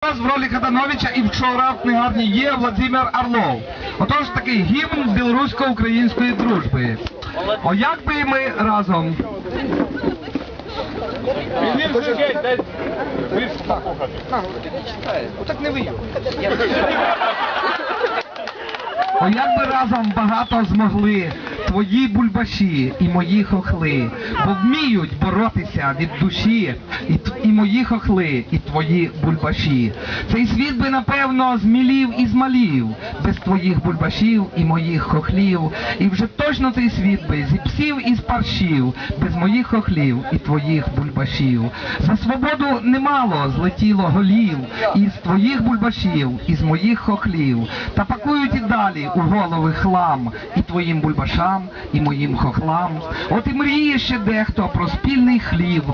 В ролі Катановича і вчора в книгарні є Владимир Орлов. Отож такий гімн білорусько-української дружби. О як би ми разом. О як би разом багато змогли твої бульбаші і мої хохли, бо вміють боротися від душі і, і мої хохли, і твої бульбаші. Цей світ би напевно змілів і змалів без твоїх бульбашів і моїх хохлів. І вже точно цей світ би зіпсів і спаршів без моїх хохлів і твоїх бульбашів. За свободу немало злетіло голів із твоїх бульбашів, із моїх хохлів, та пакують і далі у голови хлам і твоїм бульбашам, і моїм хохлам. От і мріє ще дехто про спільний хлів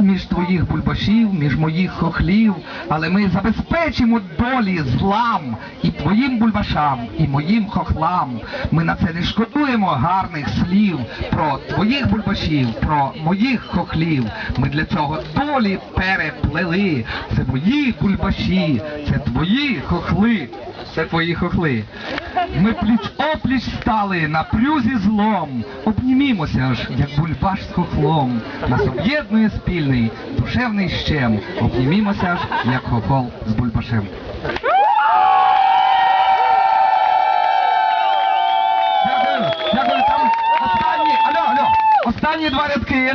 між твоїх бульбашів, між моїх хохлів, але ми забезпечимо долі злам і твоїм бульбашам, і моїм хохлам. Ми на це не шкодуємо гарних слів про твоїх бульбашів, про моїх хохлів. Ми для цього долі переплели. Це мої бульбаші, це твої хохли, це твої хохли. Ми пліч опліч стали на прюзі злом. Обнімімося ж, як бульбаш з хохлом. Нас об'єднує спільний душевний щем. Обнімімося ж, як хохол з бульбашем. Останні два рядки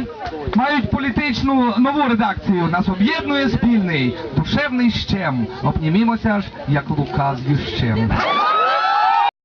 мають політичну нову редакцію. Нас об'єднує спільний душевний щем. Обнімімося ж, як лука з ющем.